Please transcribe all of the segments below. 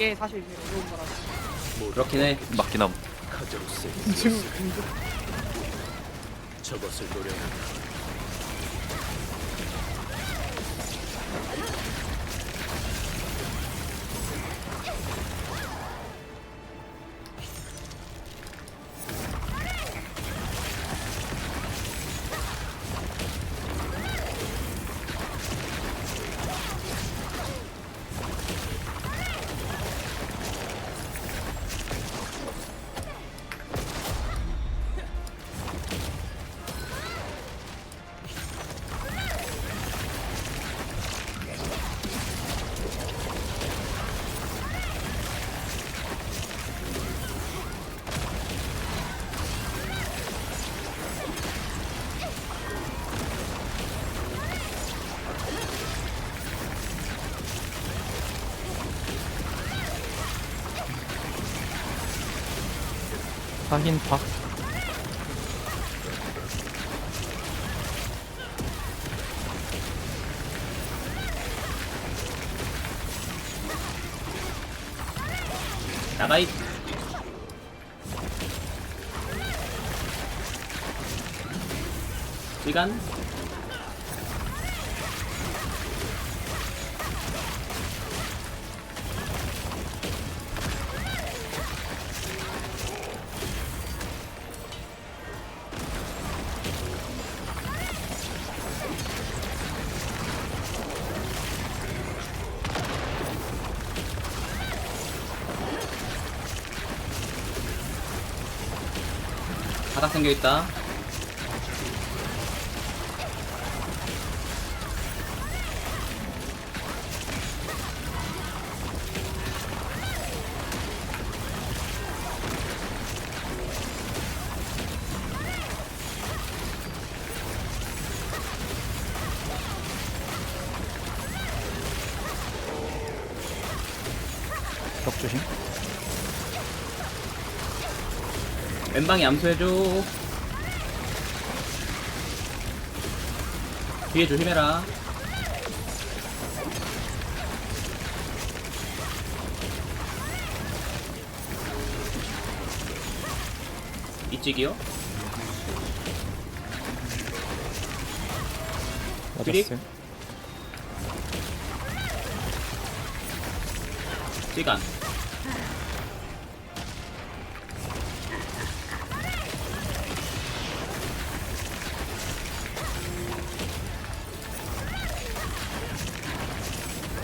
그게 사실 제일 어려운 거라서. 그렇긴 해. 맞긴 함. 근데 저것을 노려낸다. 사힌파. 나가이. 시간. 바닥 생겨 있다. 왼방이 암수해줘. 뒤에 조심해라. 이찍이요? 맞았어요.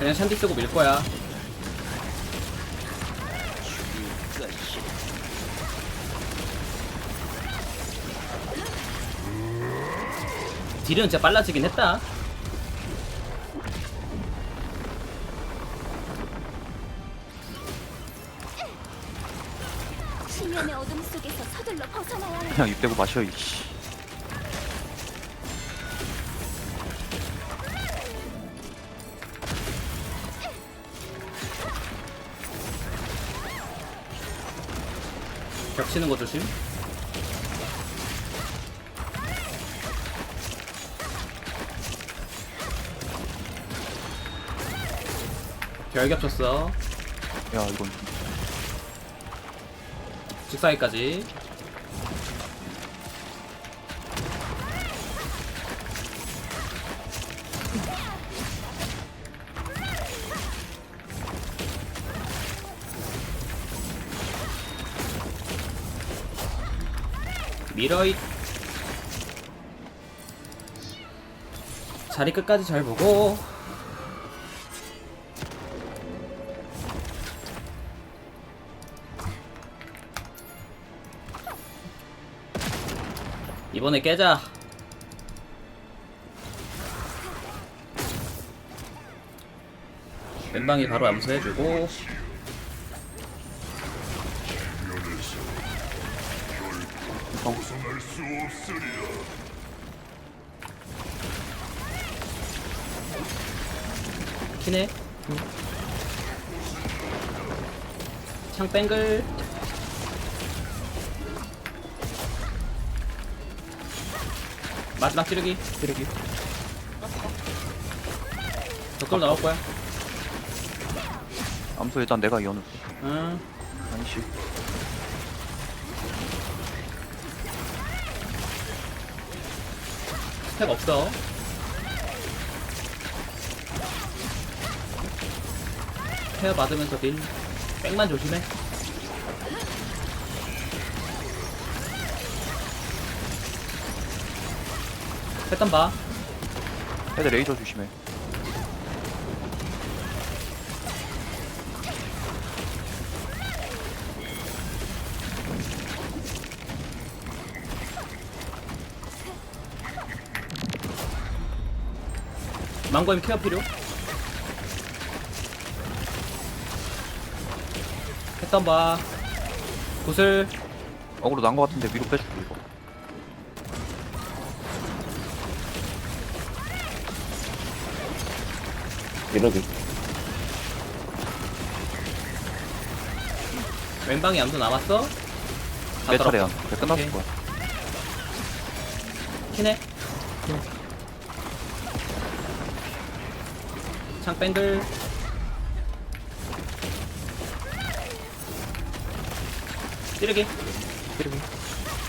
그냥 샨디 쓰고 밀 거야. 딜은 진짜 빨라지긴 했다. 심연의 어둠 속에서 서둘러 벗어나야 해. 그냥 입 대고 마셔 이씨. 겹치는 거 조심. 별 겹쳤어. 야 이건 직사위까지. 미러잇 자리 끝까지 잘 보고. 이번에 깨자. 왼방이 바로 암수해주고 키네. 창 뱅글. 마지막 찌르기. 찌르기. 덕돌 나올 거야. 암소 일단 내가 이어놓을게. 응. 한시 스택 없어. 케어 받으면서 딜. 백만 조심해. 패턴 봐. 헤드 레이저 조심해 망고임 케어 필요? 패턴 봐. 구슬. 어그로 난 거 같은데 위로 빼줄게 이거. 이러기 왼방에 암수 남았어? 다내 떨었어. 차례야 내 끝났을 오케이. 거야. 키네 창뱅글 찌르기.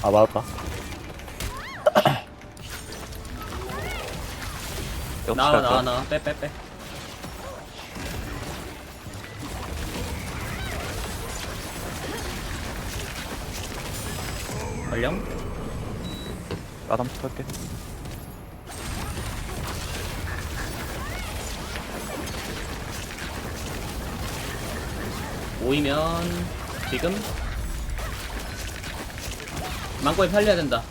아 맞았다. 나와 갈 나와 나와. 빼빼빼. 얼령? 아담 할게 모이면 지금 망고에 팔려야 된다.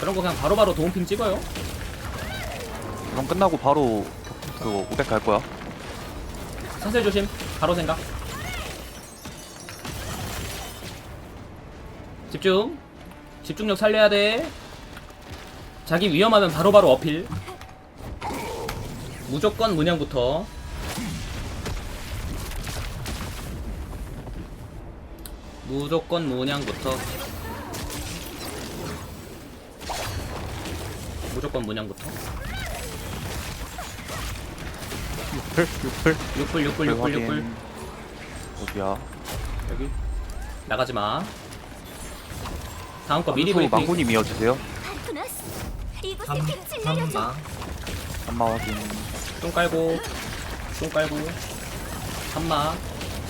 그런 거 그냥 바로바로 도움핑 찍어요. 그럼 끝나고 바로 그거 500 갈 거야. 사슬 조심. 바로 생각. 집중. 집중력 살려야 돼. 자기 위험하면 바로바로 어필 무조건 문양부터. 무조건 문양부터. 무조건 문양부터. 6풀 6풀 6불 6불 6불 6불 어디야? 여기? 나가지마. 다음 거 미리 파르토나스 이곳에 빛을 내려줘. 한마 확인 똥 깔고 똥 깔고. 3마.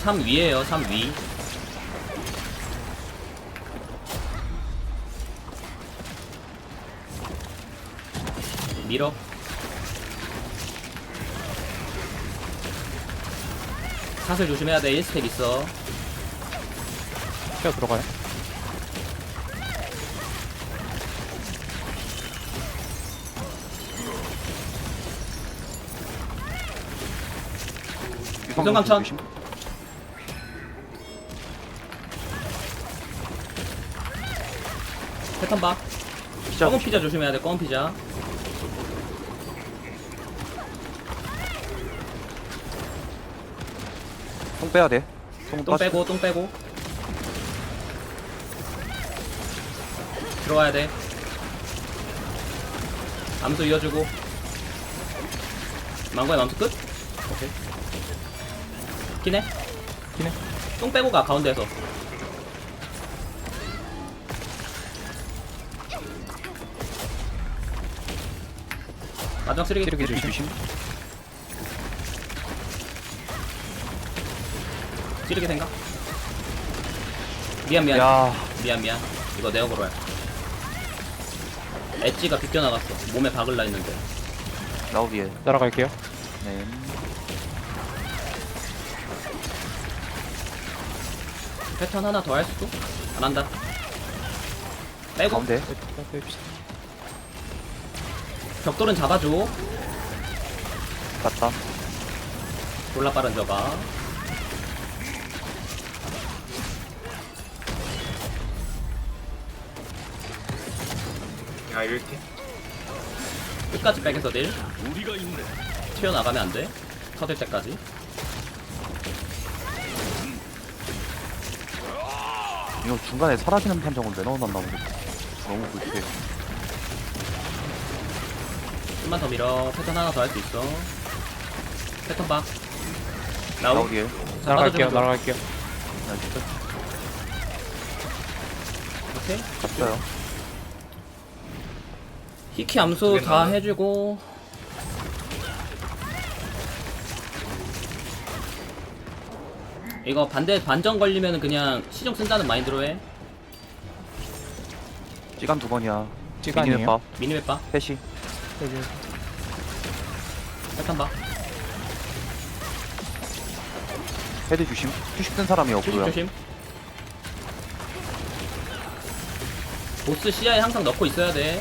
3 위에요 3 위. 밀어. 사슬 조심해야 돼. 1스택 있어. 튀어 들어가요 조심. 패턴 봐 피자 검은. 피자 조심해야 돼 검은 피자 통 빼야 돼. 통, 똥 빠져. 빼고 똥 빼고 들어와야 돼 암수 이어주고 망고의 암수 끝? 기네? 기네. 똥 빼고 가 가운데에서. 마지막 쓰레기 찌르기 조심. 찌르기 생각? 미안 미안. 야, 미안 미안. 이거 내가 걸어야 엣지가 비껴나갔어. 몸에 박을라 했는데. 나오기에. 따라갈게요. 네. 패턴 하나 더 할 수도? 안 한다. 빼고. 가운데. 벽돌은 잡아줘. 갔다. 졸라 빠른 저가. 야 이렇게? 끝까지 백에서 딜? 튀어나가면 안 돼? 터질 때까지 이거 중간에 사라지는 판정을 왜 넣어놨나 모르겠어. 너무 불쾌해. 좀만 더 밀어 패턴 하나 더 할 수 있어 패턴 봐 나오 나오기에. 날아갈게요 날아갈게요 나이스. 오케이 갔어요. 히키 암수 다 해주고 이거 반대 반전 걸리면 그냥 시정 쓴다는 마인드로 해 시간 두 번이야. 찌간이에요 미니맵 봐. 미니맵 봐 셋이. 여기 패턴 봐 헤드 주심. 휴식 뜬 사람이 조심 없고요. 조심 보스 시야에 항상 넣고 있어야 돼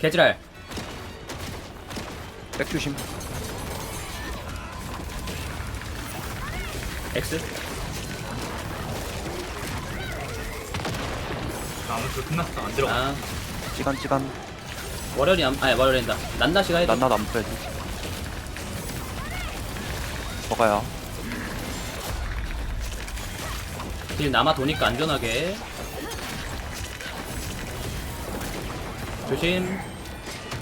개지랄 백 주심. X? 아무튼 끝났어. 안 들어가. 아. 시간 시간. 월요일이 암 아니 월요일인다. 난다시가 해줘. 난나 남패드. 저가야. 딜 남아 도니까 안전하게. 조심.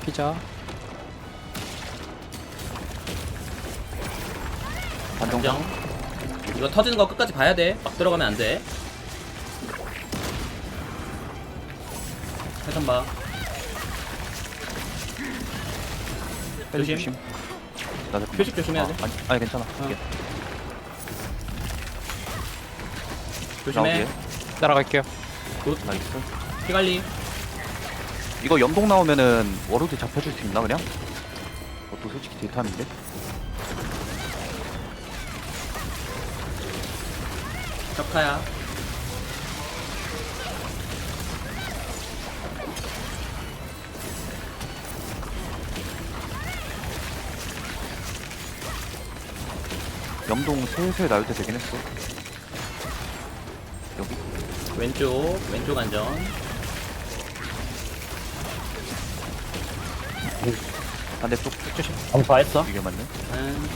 피자. 반정. 안정 이거 터지는 거 끝까지 봐야 돼 막 들어가면 안돼 패턴 봐 헤드 조심. 주심. 나 잠깐만. 표식 조심해야 돼. 아, 아니, 아니 괜찮아. 이게 조심해 나오기에. 날아갈게요 나이스. 피관리 이거 연동 나오면은 워로드 잡혀줄 수 있나 그냥? 그것도 솔직히 데이터인데. 적하야 연동 슬슬 나올 때 되긴 했어. 여기. 왼쪽 왼쪽 안전 반대쪽 조심 방파 했어? 이게 맞네. 음,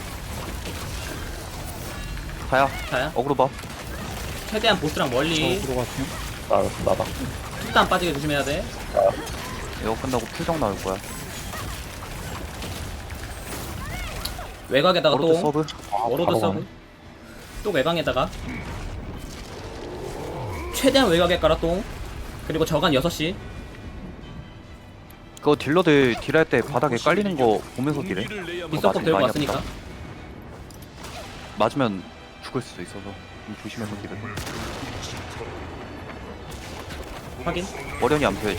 가야. 자야 어그로 봐. 최대한 보스랑 멀리 저으로 같아요 나, 나다. 툭도 안 빠지게 조심해야 돼 이거 끝나고 풀정 나올 거야. 외곽에다가 워로드 또 서브. 워로드 바로 서브. 또 외곽에다가 최대한 외곽에 깔아 똥 그리고 저간 6시 그거 딜러들 딜할 때 바닥에 깔리는 거 보면서 딜해. 맞아, 들고 많이 왔으니까 아프다. 맞으면 죽을 수도 있어서 좀 조심해서 딜을. 확인 어련히 암수해.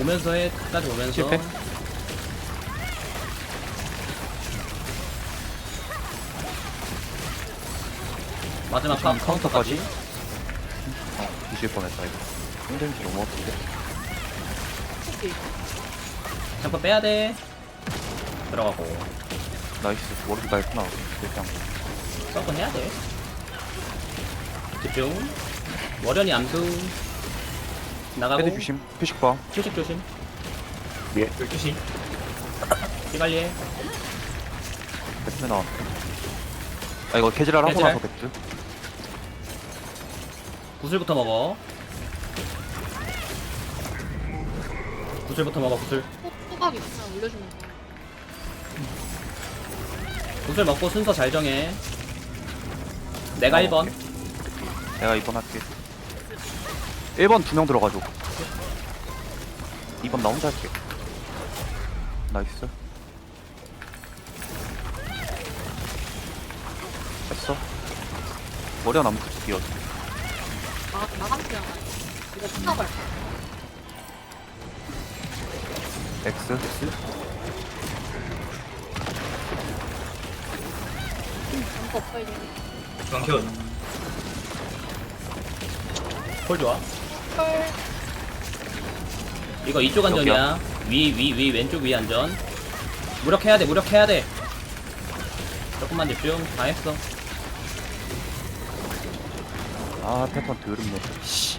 오면서 해 끝까지 오면서 실패. 마지막 카, 카운터까지 어, 뒤질 뻔했다 이거. 힘든지 너무 아픈데. 잠깐 빼야 돼 들어가고 나이스. 나이스 나오고. 그냥 서브 해야 돼 집중 월연이 암수 나가고 헤드 주심. 표식 봐. 휴식 조심 12시 피관리해 백스 나왔어. 아 이거 개지랄 하고? 나서 백스. 구슬부터 먹어 구슬부터 먹어 구슬 호박이 그냥 올려주면 돼. 구슬 먹고 순서 잘 정해 내가 어, 1번 내가 2번 할게. 1번 두 명 들어가줘. 2번 나 혼자 할게. 나이스. 됐어. 머리가 남고 뛰어. 나, 나감피야. 이거 끝나갈 X. X. 중앙 콜 좋아? 헐. 이거 이쪽 안전이야. 위 위 위 왼쪽 위 안전. 무력해야 돼 무력해야 돼. 조금만 집중 다 했어. 아 패턴 더럽네. 씨.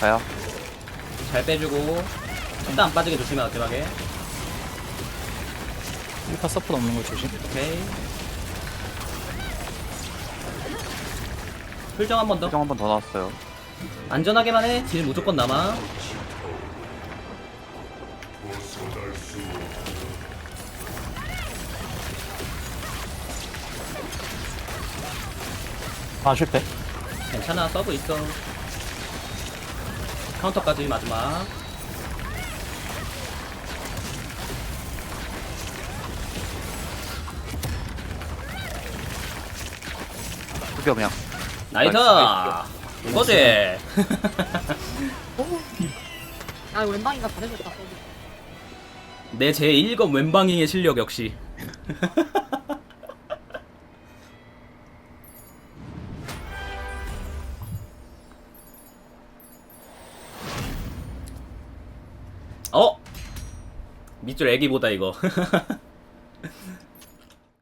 가야. 잘 빼주고. 일단 안 빠지게 조심해 마지막에 1파 서포트 없는 거 조심 오케이 풀정 한 번 더. 표정 한 번 더 나왔어요. 안전하게만 해. 딜 무조건 남아. 아 실패 괜찮아. 서브 있어. 카운터까지 마지막. 죽여 그냥. 나이스. 이거지. 야 이거 왼방이가 잘해줬다 내 제1검 왼방잉의 실력 역시. 어? 밑줄 애기보다 이거.